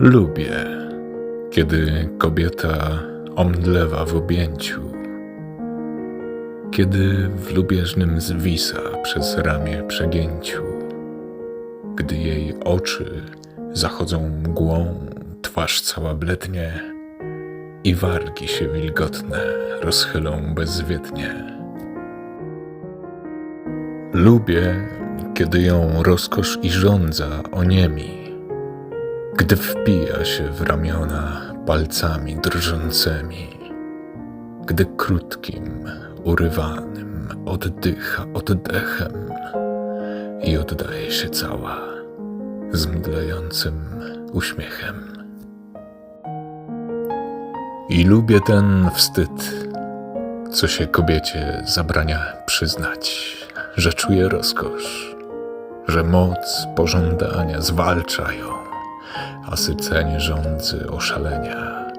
Lubię, kiedy kobieta omdlewa w objęciu, kiedy w lubieżnym zwisa przez ramię przegięciu, gdy jej oczy zachodzą mgłą, twarz cała blednie i wargi się wilgotne rozchylą bezwiednie. Lubię, kiedy ją rozkosz i żądza oniemi, gdy wpija się w ramiona palcami drżącymi, gdy krótkim, urywanym oddycha oddechem i oddaje się cała z mdlejącym uśmiechem. I lubię ten wstyd, co się kobiecie zabrania przyznać, że czuje rozkosz, że moc pożądania zwalcza ją, a sycenie żądzy oszalenia,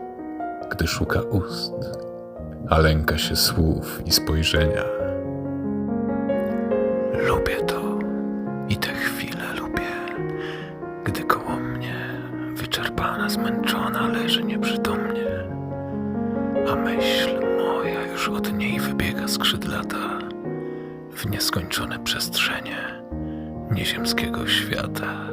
gdy szuka ust, a lęka się słów i spojrzenia. Lubię to i te chwile lubię, gdy koło mnie wyczerpana, zmęczona leży nieprzytomnie, a myśl moja już od niej wybiega skrzydlata w nieskończone przestrzenie nieziemskiego świata.